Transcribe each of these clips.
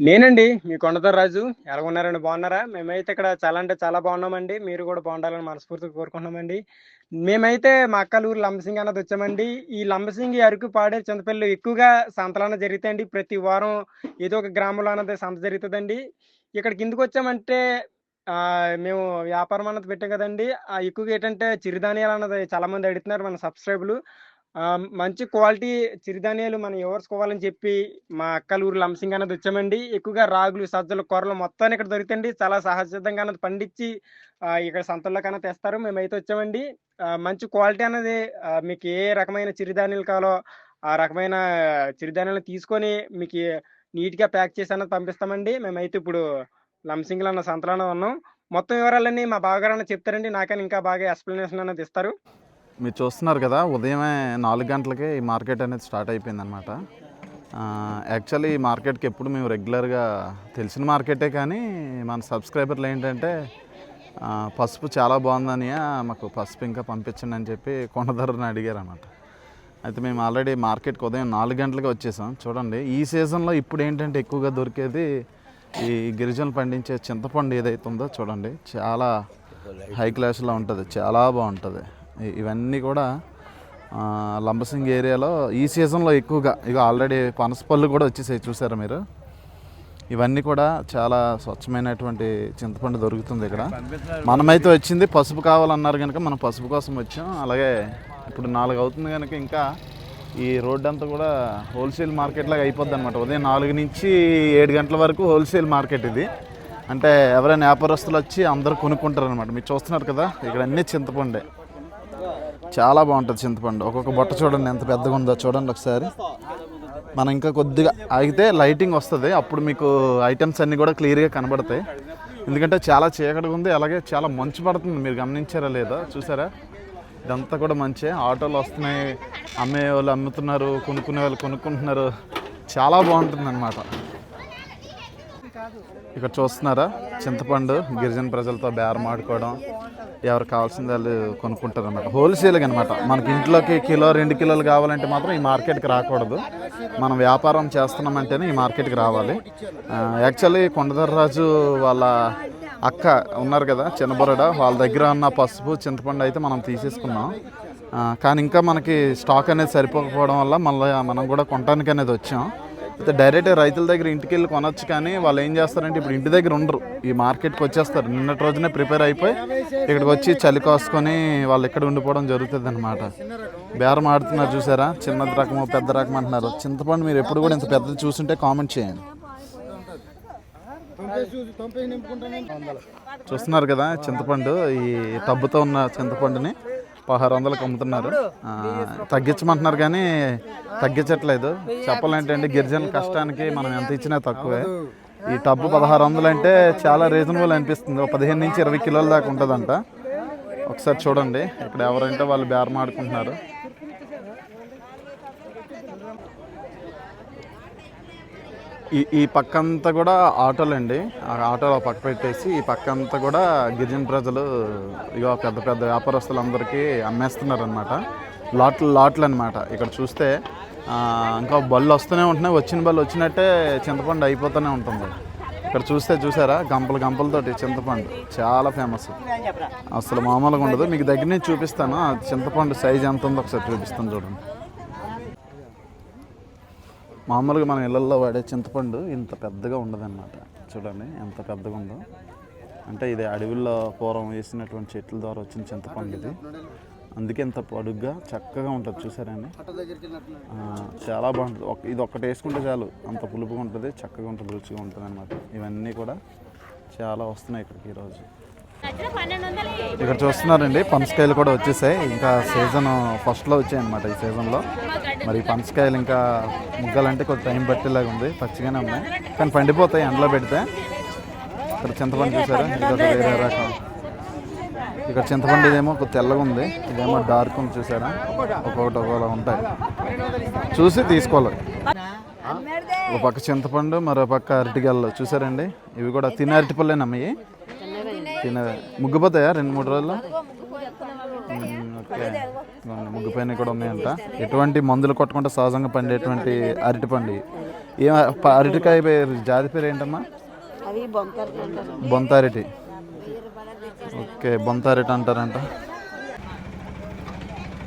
నేనండి మీ కొండతో రాజు. ఎలా ఉన్నారండి బాగున్నారా? మేమైతే ఇక్కడ చాలా అంటే చాలా బాగున్నామండి. మీరు కూడా బాగుండాలని మనస్ఫూర్తిగా కోరుకుంటున్నామండి. మేమైతే మా అక్కలూరు లంబసింగి లంబసింగ్ అన్నది వచ్చామండి. ఈ లంబసింగి అరకు పాడే చింతపల్లి ఎక్కువగా సంతలన జరుగుతాయండి. ప్రతి వారం ఏదో ఒక గ్రామంలో అన్నది సంత జరుగుతుందండి. ఇక్కడ కిందకు వచ్చామంటే మేము వ్యాపారం అన్నది పెట్టాం కదండి. ఆ ఎక్కువగా ఏంటంటే చిరుధాన్యాలు అన్నది చాలా మంది అడుగుతున్నారు మన సబ్స్క్రైబులు మంచి క్వాలిటీ చిరుధాన్యాలు మనం ఎవరుకోవాలని చెప్పి మా అక్కల ఊరు లంసింగ్ అన్నది వచ్చామండి. ఎక్కువగా రాగులు సజ్జలు కొరలు మొత్తాన్ని ఇక్కడ దొరుకుతాయండి. చాలా సహజంగా అన్నది పండించి ఇక్కడ సంతల్లో కన్నా తెస్తారు. మేమైతే వచ్చామండి. మంచి క్వాలిటీ అన్నది మీకు ఏ రకమైన చిరుధాన్యాలు కావాలో ఆ రకమైన చిరుధాన్యాలను తీసుకొని మీకు నీట్గా ప్యాక్ చేసి అన్నది పంపిస్తామండి. మేమైతే ఇప్పుడు లంసింగ్లో అన్న సంతలోనే ఉన్నాం. మొత్తం వివరాలన్నీ మా బావగారు అన్న చెప్తారండి. నాకని ఇంకా బాగా ఎక్స్ప్లెనేషన్ అన్నది ఇస్తారు. మీరు చూస్తున్నారు కదా ఉదయమే నాలుగు గంటలకే ఈ మార్కెట్ అనేది స్టార్ట్ అయిపోయింది అనమాట యాక్చువల్లీ ఈ మార్కెట్కి ఎప్పుడు మేము రెగ్యులర్గా తెలిసిన మార్కెటే కానీ మన సబ్స్క్రైబర్లు ఏంటంటే పసుపు చాలా బాగుందని మాకు పసుపు ఇంకా పంపించండి అని చెప్పి కొండధరని అడిగారు అనమాట అయితే మేము ఆల్రెడీ మార్కెట్కి ఉదయం నాలుగు గంటలకే వచ్చేసాం. చూడండి ఈ సీజన్లో ఇప్పుడు ఏంటంటే ఎక్కువగా దొరికేది ఈ గిరిజనులు పండించే చింతపండు ఏదైతే ఉందో చూడండి చాలా హై క్లాస్లో ఉంటుంది చాలా బాగుంటుంది. ఇవన్నీ కూడా లంబసింగ్ ఏరియాలో ఈ సీజన్లో ఎక్కువగా ఇక ఆల్రెడీ పనసపళ్ళు కూడా వచ్చేసాయి చూసారా మీరు? ఇవన్నీ కూడా చాలా స్వచ్ఛమైనటువంటి చింతపండు దొరుకుతుంది ఇక్కడ. మనమైతే వచ్చింది పసుపు కావాలన్నారు కనుక మనం పసుపు కోసం వచ్చాం. అలాగే ఇప్పుడు నాలుగు అవుతుంది కనుక ఇంకా ఈ రోడ్ అంతా కూడా హోల్సేల్ మార్కెట్ లాగా అయిపోద్ది అనమాట ఉదయం నాలుగు నుంచి ఏడు గంటల వరకు హోల్సేల్ మార్కెట్ ఇది. అంటే ఎవరైనా వ్యాపారస్తులు వచ్చి అందరూ కొనుక్కుంటారు అనమాట మీరు చూస్తున్నారు కదా ఇక్కడ అన్నీ చింతపండే. చాలా బాగుంటుంది చింతపండు. ఒక్కొక్క బొట్ట చూడండి ఎంత పెద్దగా ఉందో చూడండి ఒకసారి. మనం ఇంకా కొద్దిగా ఆగితే లైటింగ్ వస్తుంది. అప్పుడు మీకు ఐటమ్స్ అన్నీ కూడా క్లియర్గా కనబడతాయి. ఎందుకంటే చాలా చీకటిగా ఉంది. అలాగే చాలా మంచు పడుతుంది. మీరు గమనించారా లేదా చూసారా? ఇదంతా కూడా మంచి. ఆటోలు వస్తున్నాయి. అమ్మే వాళ్ళు అమ్ముతున్నారు. కొనుక్కునే వాళ్ళు కొనుక్కుంటున్నారు. చాలా బాగుంటుంది అనమాట ఇక్కడ చూస్తున్నారా? చింతపండు గిరిజన ప్రజలతో బేరం ఆడుకోవడం. ఎవరు కావాల్సింది వాళ్ళు కొనుక్కుంటారు అనమాట హోల్సేల్గా అనమాట మనకి ఇంట్లోకి కిలో రెండు కిలోలు కావాలంటే మాత్రం ఈ మార్కెట్కి రాకూడదు. మనం వ్యాపారం చేస్తున్నామంటేనే ఈ మార్కెట్కి రావాలి. యాక్చువల్లీ కొండదర్రాజు వాళ్ళ అక్క ఉన్నారు కదా చిన్నబొరడ వాళ్ళ దగ్గర ఉన్న పసుపు చింతపండు అయితే మనం తీసేసుకున్నాం. కానీ ఇంకా మనకి స్టాక్ అనేది సరిపోకపోవడం వల్ల మళ్ళీ మనం కూడా కొనడానికి అనేది వచ్చాం. అయితే డైరెక్ట్ రైతుల దగ్గర ఇంటికి వెళ్ళి కొనొచ్చు కానీ వాళ్ళు ఏం చేస్తారంటే ఇప్పుడు ఇంటి దగ్గర ఉండరు. ఈ మార్కెట్కి వచ్చేస్తారు. నిన్నటి రోజునే ప్రిపేర్ అయిపోయి ఇక్కడికి వచ్చి చలి కోసుకొని వాళ్ళు ఇక్కడ ఉండిపోవడం జరుగుతుంది అనమాట బేరం ఆడుతున్నారు చూసారా? చిన్నది రకము పెద్ద రకం అంటున్నారు. చింతపండు మీరు ఎప్పుడు కూడా ఇంత పెద్దది చూసుంటే కామెంట్ చేయండి. చూస్తున్నారు కదా చింతపండు ఈ టబ్బుతో ఉన్న చింతపండుని. పదహారు వందలకు అమ్ముతున్నారు. తగ్గించమంటున్నారు కానీ తగ్గించట్లేదు. చెప్పాలంటే గిరిజనుల కష్టానికి మనం ఎంత ఇచ్చినా తక్కువే. ఈ టబ్బు పదహారు వందలు అంటే చాలా రీజనబుల్ అనిపిస్తుంది. ఒక పదిహేను నుంచి ఇరవై కిలోల దాకా ఉంటుందంట. ఒకసారి చూడండి ఇక్కడ ఎవరంటే వాళ్ళు బేరం ఆడుకుంటున్నారు. ఈ ఈ పక్కంతా కూడా ఆటోలండి. ఆ ఆటోలో పక్క పెట్టేసి ఈ పక్కంతా కూడా గిరిజన ప్రజలు ఇగో పెద్ద పెద్ద వ్యాపారస్తులందరికీ అమ్మేస్తున్నారు అనమాట లాట్లు లాట్లు అనమాట ఇక్కడ చూస్తే ఇంకా బళ్ళు వస్తూనే ఉంటున్నాయి. వచ్చిన బళ్ళు వచ్చినట్టే చింతపండు అయిపోతూనే ఉంటుంది. ఇక్కడ చూస్తే చూసారా? గంపలు గంపలతోటి చింతపండు. చాలా ఫేమస్. అసలు మామూలుగా ఉండదు. మీకు దగ్గర నుంచి చూపిస్తాను. ఆ చింతపండు సైజ్ ఎంత ఉందో ఒకసారి చూపిస్తాను చూడండి. మామూలుగా మన ఇళ్ళల్లో వాడే చింతపండు ఇంత పెద్దగా ఉండదన్నమాట. చూడండి ఎంత పెద్దగా ఉందో. అంటే ఇది అడవిలో పూర్వం వేసినటువంటి చెట్ల ద్వారా వచ్చిన చింతపండు ఇది. అందుకే ఇంత పొడుగ్గా చక్కగా ఉంటుంది. చూసారండి? చాలా బాగుంటుంది. ఒక ఇది ఒక్కటి వేసుకుంటే చాలు. అంత పులుపుగా ఉంటుంది చక్కగా ఉంటుంది రుచిగా ఉంటుంది అనమాట ఇవన్నీ కూడా చాలా వస్తున్నాయి ఇక్కడికి ఈరోజు. ఇక్కడ చూస్తున్నారండి పనసకాయలు కూడా వచ్చేసాయి. ఇంకా సీజన్ ఫస్ట్లో వచ్చాయి అనమాట ఈ సీజన్లో. మరి ఈ పనసకాయలు ఇంకా ముగ్గాలంటే కొంచెం టైం పట్టేలాగా ఉంది పచ్చిగానే ఉన్నాయి. కానీ పండిపోతాయి ఎండలో పెడితే. ఇక్కడ చింతపండు చూసారా? ఇక్కడ వేరే రకం. ఇక్కడ చింతపండు ఇదేమో ఒక తెల్లగా ఉంది. ఇదేమో డార్క్ ఉంది చూసారా? ఒక్కొక్కటి ఒక్కోలా ఉంటాయి. చూసి తీసుకోవాలి. ఒక పక్క చింతపండు మరో పక్క అరటిగల్లు చూసారండి? ఇవి కూడా తినే అరటిపళ్ళేనమ్మా ఇవి తినే ముగ్గిపోతాయా? రెండు మూడు రోజుల్లో? ఓకే. కూడా ఉన్నాయంట. ఎటువంటి మందులు కొట్టకుండా సహజంగా పండేటువంటి అరటిపండు. ఏ అరటికాయ పేరు జాతి పేరు ఏంటమ్మా? బొంతారిటి. ఓకే బొంతారిటి అంటారంట.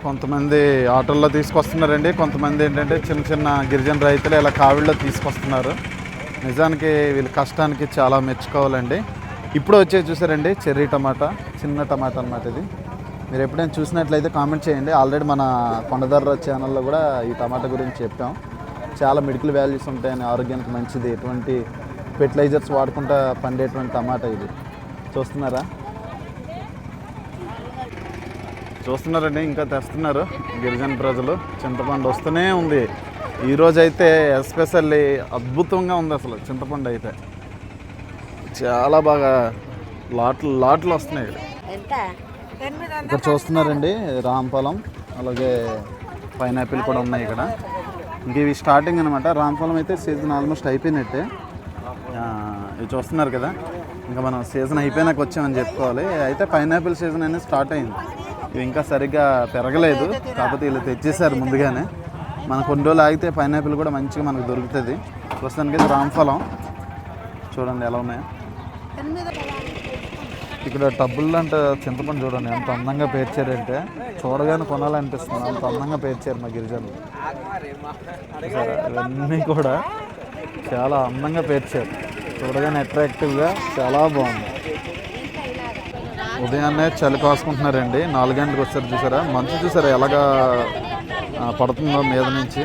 కొంతమంది ఆటోల్లో తీసుకొస్తున్నారండి. కొంతమంది ఏంటంటే చిన్న చిన్న గిరిజన రైతులు ఇలా కావిళ్ళలో తీసుకొస్తున్నారు. నిజానికి వీళ్ళ కష్టానికి చాలా మెచ్చుకోవాలండి. ఇప్పుడు వచ్చే చూసారండి చెర్రీ టమాటా చిన్న టమాటా అన్నమాట ఇది. మీరు ఎప్పుడైనా చూసినట్లయితే కామెంట్ చేయండి. ఆల్రెడీ మన కొండదర్ర ఛానల్లో కూడా ఈ టమాటా గురించి చెప్పాం. చాలా మెడికల్ వాల్యూస్ ఉంటాయని ఆరోగ్యానికి మంచిది. ఎటువంటి ఫెర్టిలైజర్స్ వాడకుండా పండేటువంటి టమాటా ఇది. చూస్తున్నారా? చూస్తున్నారండి ఇంకా తెస్తున్నారు గిరిజన ప్రజలు. చింతపండు వస్తూనే ఉంది. ఈరోజైతే ఎస్పెషల్లీ అద్భుతంగా ఉంది అసలు చింతపండు అయితే. చాలా బాగా లాట్లు లాట్లు వస్తున్నాయి ఇక్కడ. ఇక్కడ చూస్తున్నారండి రాంఫలం అలాగే పైనాపిల్ కూడా ఉన్నాయి ఇక్కడ. ఇంక ఇవి స్టార్టింగ్ అనమాట రాంఫలం అయితే సీజన్ ఆల్మోస్ట్ అయిపోయినట్టే. ఇవి చూస్తున్నారు కదా. ఇంకా మనం సీజన్ అయిపోయినాక వచ్చామని చెప్పుకోవాలి. అయితే పైనాపిల్ సీజన్ అనేది స్టార్ట్ అయింది. ఇవి ఇంకా సరిగ్గా పెరగలేదు. కాకపోతే వీళ్ళు తెచ్చేసారు ముందుగానే. మన కొన్ని రోజులు ఆగితే పైనాపిల్ కూడా మంచిగా మనకు దొరుకుతుంది. ప్రస్తుతానికి అయితే రాంఫలం చూడండి ఎలా ఉన్నాయో. ఇక్కడ టబ్బుల్లో అంటే చింతపండు చూడండి ఎంత అందంగా పేర్చారంటే చూడగానే కొనాలనిపిస్తుంది. అంత అందంగా పేర్చారు మా గిరిజనులు. ఇవన్నీ కూడా చాలా అందంగా పేర్చారు. చూడగానే అట్రాక్టివ్గా చాలా బాగుంది. ఉదయాన్నే చలి కాసుకుంటున్నారండి. నాలుగు గంటలకు వచ్చారు చూసారా? మంచు చూసారా ఎలాగా పడుతుందో మీద నుంచి?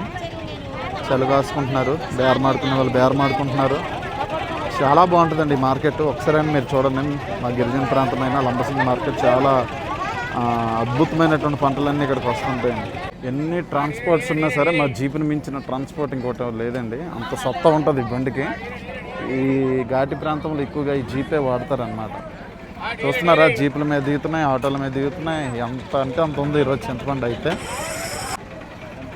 చలి కాసుకుంటున్నారు. బేరమాడుకునే వాళ్ళు బేరమాడుకుంటున్నారు. చాలా బాగుంటుందండి మార్కెట్. ఒకసారి మీరు చూడండి మా గిరిజన ప్రాంతమైన లంబసింగి మార్కెట్ చాలా అద్భుతమైనటువంటి పంటలన్నీ ఇక్కడికి వస్తుంటాయండి. ఎన్ని ట్రాన్స్పోర్ట్స్ ఉన్నా సరే మా జీపుని మించిన ట్రాన్స్పోర్ట్ ఇంకోటి లేదండి. అంత సొత్త ఉంటుంది ఈ బండికి. ఈ ఘాటి ప్రాంతంలో ఎక్కువగా ఈ జీపే వాడతారనమాట చూస్తున్నారా? జీపుల మీద దిగుతున్నాయి ఆటోల మీద దిగుతున్నాయి. ఎంత అంటే అంత ఉంది ఈరోజు చింతపండు అయితే.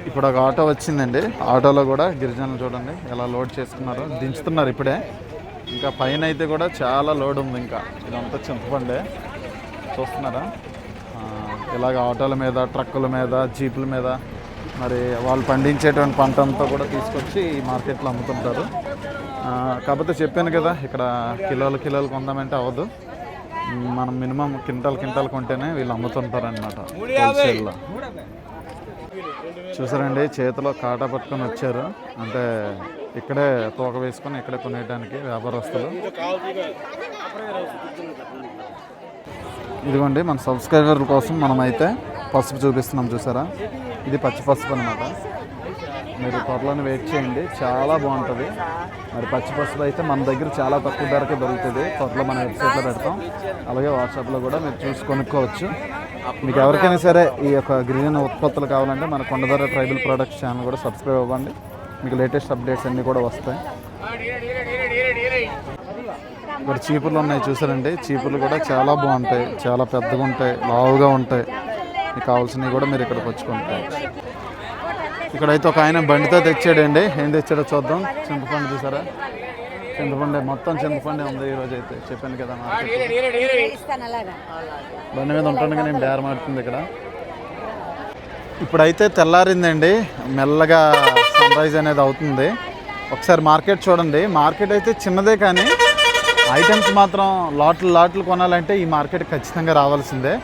ఇప్పుడు ఒక ఆటో వచ్చిందండి. ఆటోలో కూడా గిరిజనులు చూడండి ఎలా లోడ్ చేసుకున్నారు. దించుతున్నారు ఇప్పుడే. ఇంకా పైన అయితే కూడా చాలా లోడ్ ఉంది ఇంకా. ఇదంతా చింతపండే. చూస్తున్నారా? ఇలాగ ఆటోల మీద ట్రక్కుల మీద జీపుల మీద మరి వాళ్ళు పండించేటువంటి పంట అంతా కూడా తీసుకొచ్చి మార్కెట్లో అమ్ముతుంటారు. కాకపోతే చెప్పాను కదా ఇక్కడ కిలోలు కిలోలు కొందామంటే అవ్వదు. మనం మినిమం క్వింటాల్ క్వింటాల్ కొంటేనే వీళ్ళు అమ్ముతుంటారనమాట హోల్సేల్లో. చూసారండి చేతిలో కాటా పట్టుకొని వచ్చారు. అంటే ఇక్కడే తోక వేసుకొని ఇక్కడే కొనేయడానికి వ్యాపారస్తులు. ఇదిగోండి మన సబ్స్క్రైబర్ల కోసం మనమైతే పసుపు చూపిస్తున్నాం చూసారా? ఇది పచ్చి పసుపు అనమాట మీరు త్వరలోనే వెయిట్ చేయండి చాలా బాగుంటుంది. మరి పచ్చి పసుపు అయితే మన దగ్గర చాలా తక్కువ ధరకే దొరుకుతుంది. త్వరలో మన వెబ్సైట్లో పెడతాం. అలాగే వాట్సాప్లో కూడా మీరు చూసి కొనుక్కోవచ్చు. మీకు ఎవరికైనా సరే ఈ యొక్క గిరిజన ఉత్పత్తులు కావాలంటే మన కొండధర ట్రైబల్ ప్రొడక్ట్స్ ఛానల్ కూడా సబ్స్క్రైబ్ అవ్వండి. మీకు లేటెస్ట్ అప్డేట్స్ అన్నీ కూడా వస్తాయి. ఇక్కడ చీపుర్లు ఉన్నాయి చూసారండి. చీపుర్లు కూడా చాలా బాగుంటాయి. చాలా పెద్దగా ఉంటాయి. లావుగా ఉంటాయి. మీకు కావాల్సినవి కూడా మీరు ఇక్కడికి వచ్చుకుంటారు ఇక్కడైతే ఒక ఆయన బండితో తెచ్చాడండి. ఏం తెచ్చాడో చూద్దాం. చింతపండు చూసారా? చింతపండే మొత్తం చింతపండే ఉంది ఈరోజు అయితే. చెప్పాను కదా బండి మీద ఉంటాను నేను బేరం ఆడుతుంది ఇక్కడ. ఇప్పుడైతే తెల్లారిందండి. మెల్లగా సన్ రైజ్ అనేది అవుతుంది. ఒకసారి మార్కెట్ చూడండి. మార్కెట్ అయితే చిన్నదే కానీ ఐటమ్స్ మాత్రం లాట్లు లాట్లు కొనాలంటే ఈ మార్కెట్ ఖచ్చితంగా రావాల్సిందే.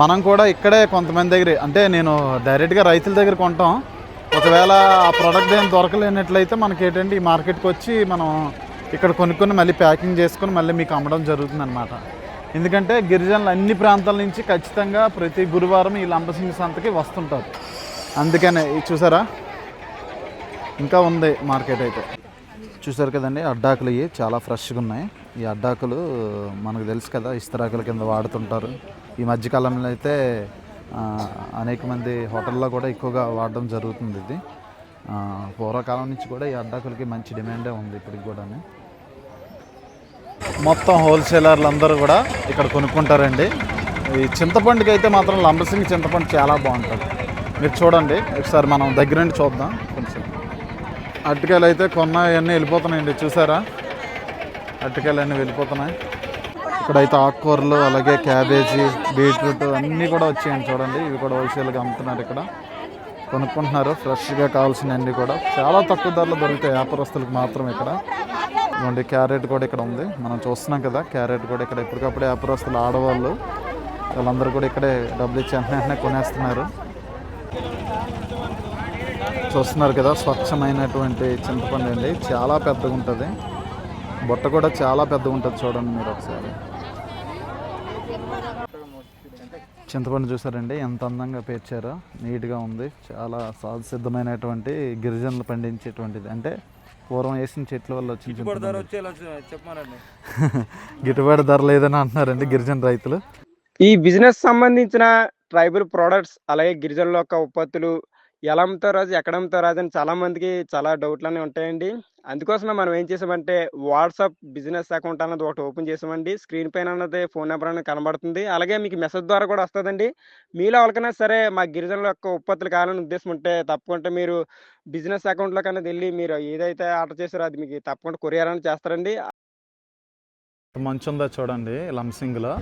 మనం కూడా ఇక్కడే కొంతమంది దగ్గర అంటే నేను డైరెక్ట్గా రైతుల దగ్గర కొంటాం. ఒకవేళ ఆ ప్రోడక్ట్ ఏం దొరకలేనట్లయితే మనకి ఏంటంటే ఈ మార్కెట్కి వచ్చి మనం ఇక్కడ కొనుక్కొని మళ్ళీ ప్యాకింగ్ చేసుకొని మళ్ళీ మీకు అమ్మడం జరుగుతుంది అనమాట ఎందుకంటే గిరిజనులు అన్ని ప్రాంతాల నుంచి ఖచ్చితంగా ప్రతి గురువారం ఈ లంబసింగి సంతకి వస్తుంటారు. అందుకనే ఇది చూసారా? ఇంకా ఉంది మార్కెట్ అయితే. చూసారు కదండి అడ్డాకులు ఇవి చాలా ఫ్రెష్గా ఉన్నాయి. ఈ అడ్డాకులు మనకు తెలుసు కదా ఇస్తరాకుల కింద వాడుతుంటారు. ఈ మధ్యకాలంలో అయితే అనేక మంది హోటల్లో కూడా ఎక్కువగా వాడడం జరుగుతుంది ఇది. పూర్వకాలం నుంచి కూడా ఈ అడ్డాకులకి మంచి డిమాండే ఉంది ఇప్పటికి కూడా మొత్తం హోల్సేలర్లు అందరూ కూడా ఇక్కడ కొనుక్కుంటారండి. ఈ చింతపండుకి అయితే మాత్రం లంబసింగి చింతపండు చాలా బాగుంటుంది. మీరు చూడండి ఒకసారి మనం దగ్గర నుండి చూద్దాం. కొంచెం. అరటికాయలు అయితే కొన్నాయన్నీ వెళ్ళిపోతున్నాయండి. చూసారా? అరటికాయలు అన్నీ వెళ్ళిపోతున్నాయి. ఇక్కడైతే ఆకుకూరలు అలాగే క్యాబేజీ బీట్రూట్ అన్నీ కూడా వచ్చాయండి చూడండి. ఇవి కూడా హోల్సేల్గా అమ్ముతున్నారు ఇక్కడ. కొనుక్కుంటున్నారు. ఫ్రెష్గా కావాల్సినవన్నీ కూడా. చాలా తక్కువ ధరలో దొరుకుతాయి వ్యాపారస్తులకు మాత్రం ఇక్కడ. ఇవ్వండి క్యారెట్ కూడా ఇక్కడ ఉంది. మనం చూస్తున్నాం కదా క్యారెట్ కూడా ఇక్కడ ఎప్పటికప్పుడు వ్యాపారస్తులు ఆడవాళ్ళు వాళ్ళందరూ కూడా ఇక్కడే డబ్బులు ఇచ్చి వెంటనే కొనేస్తున్నారు. చూస్తున్నారు కదా స్వచ్ఛమైనటువంటి చింతపండు అండి. చాలా పెద్దగా ఉంటుంది బుట్ట కూడా చాలా పెద్దగా ఉంటుంది చూడండి మీరు ఒకసారి. చింతపండు చూసారండి ఎంత అందంగా పేర్చారో. నీట్గా ఉంది. చాలా సహజ సిద్ధమైనటువంటి గిరిజనులు పండించేటువంటిది. అంటే పూర్వం వేసిన చెట్ల వల్ల చెప్పమానండి. గిట్టుబాటు ధర లేదని అంటున్నారండి గిరిజన రైతులు. ఈ బిజినెస్ సంబంధించిన ట్రైబల్ ప్రోడక్ట్స్ అలాగే గిరిజనుల యొక్క ఉత్పత్తులు ఎలా అమ్ముతారు రాజు? ఎక్కడ అమ్ముతారు రాజు? అని చాలా మందికి చాలా డౌట్లు అనేవి ఉంటాయండి. అందుకోసమే మనం ఏం చేసామంటే వాట్సాప్ బిజినెస్ అకౌంట్ అన్నది ఒకటి ఓపెన్ చేసామండి. స్క్రీన్ పైన అన్నది ఫోన్ నెంబర్ అనేది కనబడుతుంది. అలాగే మీకు మెసేజ్ ద్వారా కూడా వస్తుందండి. మీలో ఎవరికైనా సరే మా గిరిజనుల యొక్క ఉత్పత్తులు కావాలని ఉద్దేశం ఉంటే తప్పకుండా మీరు బిజినెస్ అకౌంట్లో కన్నా వెళ్ళి మీరు ఏదైతే ఆర్డర్ చేశారో అది మీకు తప్పకుండా కొరియర్ అనేది చేస్తారండి. మంచి ఉందో చూడండి లంసింగ్లో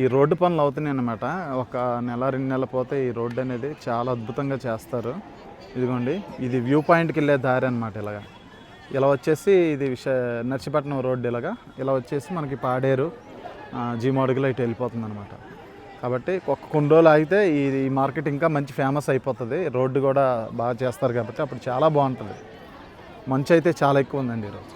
ఈ రోడ్డు పనులు అవుతున్నాయి అన్నమాట ఒక నెల రెండు నెలలు పోతే ఈ రోడ్డు అనేది చాలా అద్భుతంగా చేస్తారు. ఇదిగోండి ఇది వ్యూ పాయింట్కి వెళ్ళే దారి అనమాట ఇలాగా. ఇలా వచ్చేసి ఇది విష నర్సిపట్నం రోడ్డు ఇలాగా. ఇలా వచ్చేసి మనకి పాడేరు ఆ, ఇటు వెళ్ళిపోతుంది అనమాట కాబట్టి ఒక్క కొన్ని రోజులు ఆగితే ఈ మార్కెట్ ఇంకా మంచి ఫేమస్ అయిపోతుంది. రోడ్డు కూడా బాగా చేస్తారు కాబట్టి అప్పుడు చాలా బాగుంటుంది. మంచి అయితే చాలా ఎక్కువ ఉందండి ఈరోజు